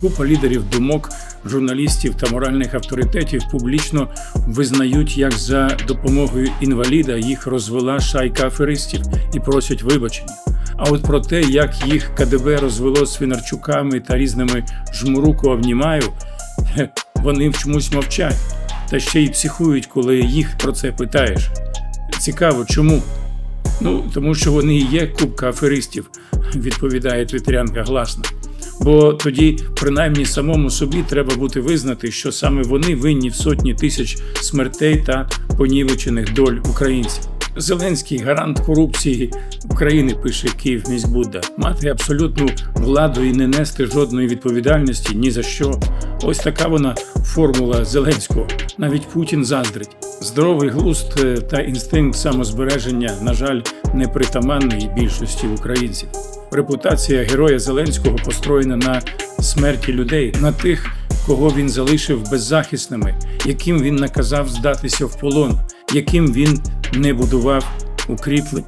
Купа лідерів думок, журналістів та моральних авторитетів публічно визнають, як за допомогою інваліда їх розвела шайка аферистів і просять вибачення. А от про те, як їх КДБ розвело свинарчуками та різними жмуруку обнімаю, вони чомусь мовчать та ще й психують, коли їх про це питаєш. Цікаво, чому? Ну, тому що вони і є купка аферистів, відповідає твітерянка гласно. Бо тоді, принаймні, самому собі треба бути визнати, що саме вони винні в сотні тисяч смертей та понівечених доль українців. Зеленський гарант корупції України, пише Київ міськбудда, мати абсолютну владу і не нести жодної відповідальності ні за що. Ось така вона формула Зеленського. Навіть Путін заздрить. Здоровий глузд е, та інстинкт самозбереження, на жаль, не притаманний більшості українців. Репутація героя Зеленського построєна на смерті людей, на тих, кого він залишив беззахисними, яким він наказав здатися в полон, яким він не будував укріплень.